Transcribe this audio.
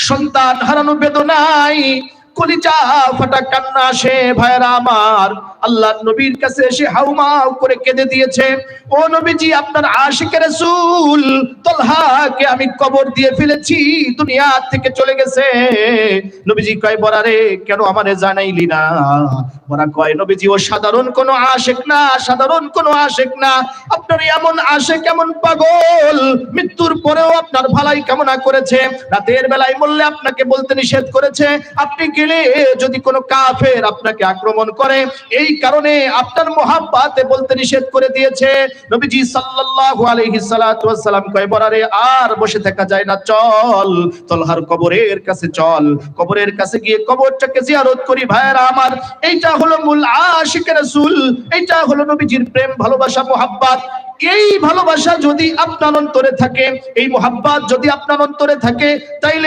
সন্তান হারানো বেদনায় কলিজা আসে। ভাইরা আমার, আল্লাহ নবীর কাছে এসে করে কেঁদে দিয়েছে। ও নবীজি, আপনার আমি কবর দিয়ে ফেলেছি, দুনিয়া থেকে চলে গেছে। নবীজি কয় বরারে কেন আমারে জানাইলি না? বরা কয়, নবীজি, ও সাধারণ কোন আশেক না, সাধারণ কোন আশেক না। আপনার এমন আশেক, এমন পাগল। মৃত্যুর পরেও আপনার ভালাই কামনা করেছে। রাতের বেলায় বললে আপনাকে বলতে নিষেধ করেছে। আপনি গেলে যদি কোনো কাফের আপনাকে আক্রমণ করে, এই কারণে আপনার মোহাব্বাতে বলতে নিষেধ করে দিয়েছে। নবীজি সাল্লাল্লাহু আলাইহি সাল্লাতু ওয়াসসালাম কয়, বরারে, আর বসে থাকা যায় না, চল। তলহার কবরের কাছে চল। কবরের কাছে গিয়ে কবরটাকে জিয়ারত করি ভাইরা আমার। এইটা হলো মূল আশিকের রাসূল। এইটা হলো নবীজির প্রেম, ভালোবাসা, মোহাব্বত। এই ভালোবাসা যদি আপনার অন্তরে থাকে, এই মোহাব্বত যদি আপনার অন্তরে থাকে, তাইলে